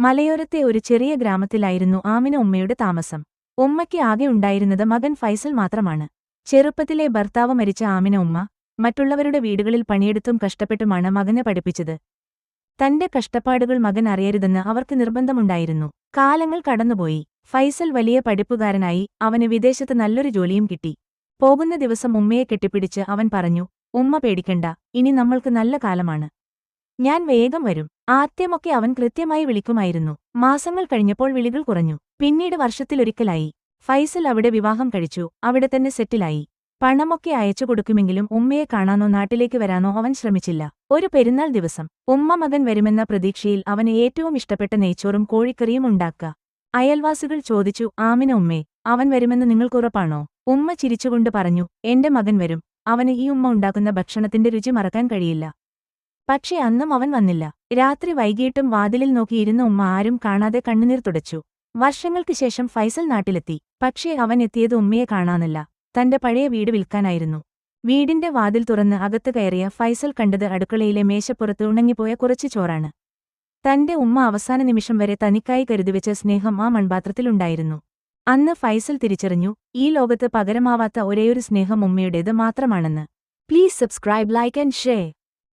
മലയോരത്തെ ഒരു ചെറിയ ഗ്രാമത്തിലായിരുന്നു ആമിന ഉമ്മയുടെ താമസം. ഉമ്മയ്ക്ക് ആകെ ഉണ്ടായിരുന്നത് മകൻ ഫൈസൽ മാത്രമാണ്. ചെറുപ്പത്തിലെ ഭർത്താവ് മരിച്ച ആമിന ഉമ്മ മറ്റുള്ളവരുടെ വീടുകളിൽ പണിയെടുത്തും കഷ്ടപ്പെട്ടുമാണ് മകനെ പഠിപ്പിച്ചത്. തന്റെ കഷ്ടപ്പാടുകൾ മകൻ അറിയരുതെന്ന് അവർക്ക് നിർബന്ധമുണ്ടായിരുന്നു. കാലങ്ങൾ കടന്നുപോയി. ഫൈസൽ വലിയ പഠിപ്പുകാരനായി അവന് വിദേശത്ത് നല്ലൊരു ജോലിയും കിട്ടി. പോകുന്ന ദിവസം ഉമ്മയെ കെട്ടിപ്പിടിച്ച് അവൻ പറഞ്ഞു ഉമ്മ പേടിക്കണ്ട ഇനി നമ്മൾക്ക് നല്ല കാലമാണ്. ഞാൻ വേഗം വരും. ആദ്യമൊക്കെ അവൻ കൃത്യമായി വിളിക്കുമായിരുന്നു. മാസങ്ങൾ കഴിഞ്ഞപ്പോൾ വിളികൾ കുറഞ്ഞു. പിന്നീട് വർഷത്തിലൊരിക്കലായി. ഫൈസൽ അവിടെ വിവാഹം കഴിച്ചു. അവിടെ തന്നെ സെറ്റിലായി. പണമൊക്കെ അയച്ചു കൊടുക്കുമെങ്കിലും ഉമ്മയെ കാണാനോ നാട്ടിലേക്ക് വരാനോ അവൻ ശ്രമിച്ചില്ല. ഒരു പെരുന്നാൾ ദിവസം. ഉമ്മ മകൻ വരുമെന്ന പ്രതീക്ഷയിൽ അവന് ഏറ്റവും ഇഷ്ടപ്പെട്ട നെയ്ച്ചോറും കോഴിക്കറിയും ഉണ്ടാക്കുക അയൽവാസികൾ ചോദിച്ചു ആമിന ഉമ്മേ അവൻ വരുമെന്ന് നിങ്ങൾക്കുറപ്പാണോ ഉമ്മ ചിരിച്ചുകൊണ്ട് പറഞ്ഞു എന്റെ മകൻ വരും. അവന് ഈ ഉമ്മ ഉണ്ടാക്കുന്ന ഭക്ഷണത്തിന്റെ രുചി മറക്കാൻ കഴിയില്ല. പക്ഷേ അന്നും അവൻ വന്നില്ല. രാത്രി വൈകിട്ടും വാതിലിൽ നോക്കിയിരുന്ന ഉമ്മ ആരും കാണാതെ കണ്ണുനീർ തുടച്ചു. വർഷങ്ങൾക്ക് ശേഷം ഫൈസൽ നാട്ടിലെത്തി. പക്ഷേ അവൻ എത്തിയത് ഉമ്മയെ കാണാനല്ല. തന്റെ പഴയ വീട് വിൽക്കാനായിരുന്നു. വീടിന്റെ വാതിൽ തുറന്ന് അകത്ത് കയറിയ ഫൈസൽ കണ്ടത് അടുക്കളയിലെ മേശപ്പുറത്ത് ഉണങ്ങിപ്പോയ കുറച്ച് ചോറാണ്. തന്റെ ഉമ്മ അവസാന നിമിഷം വരെ തനിക്കായി കരുതിവെച്ച സ്നേഹം ആ മൺപാത്രത്തിലുണ്ടായിരുന്നു അന്ന് ഫൈസൽ തിരിച്ചറിഞ്ഞു ഈ ലോകത്ത് പകരമാവാത്ത ഒരേയൊരു സ്നേഹം ഉമ്മയുടേത് മാത്രമാണെന്ന്. Please subscribe like and share.